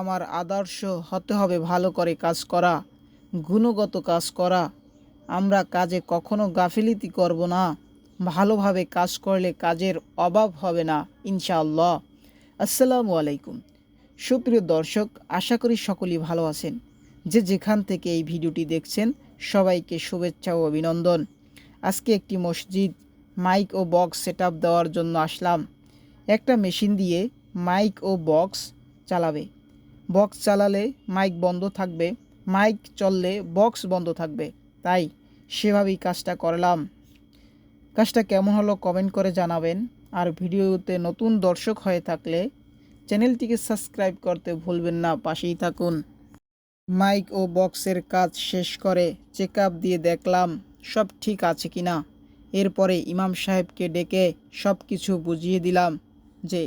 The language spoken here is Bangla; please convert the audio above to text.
আমার আদর্শ হতে হবে ভালো করে কাজ করা, গুণগত কাজ করা। আমরা কাজে কখনো গাফিলিতি করব না, ভালোভাবে কাজ করলে কাজের অভাব হবে না, ইনশাআল্লাহ। আসসালামু আলাইকুম। সুপ্রিয় দর্শক, আশা করি সকলেই ভালো আছেন। যে যেখান থেকে এই ভিডিওটি দেখছেন, সবাইকে শুভেচ্ছা ও অভিনন্দন। আজকে একটি মসজিদ, মাইক ও বক্স সেট দেওয়ার জন্য আসলাম। একটা মেশিন দিয়ে মাইক ও বক্স চালাবে। বক্স চালালে মাইক বন্ধ থাকবে, মাইক চললে বক্স বন্ধ থাকবে। তাই সেভাবেই কাজটা করলাম। কাজটা কেমন হলো কমেন্ট করে জানাবেন। আর ভিডিওতে নতুন দর্শক হয়ে থাকলে চ্যানেলটিকে সাবস্ক্রাইব করতে ভুলবেন না, পাশেই থাকুন। মাইক ও বক্সের কাজ শেষ করে চেক দিয়ে দেখলাম সব ঠিক আছে কি না এরপরে ইমাম সাহেবকে ডেকে সব কিছু বুঝিয়ে দিলাম যে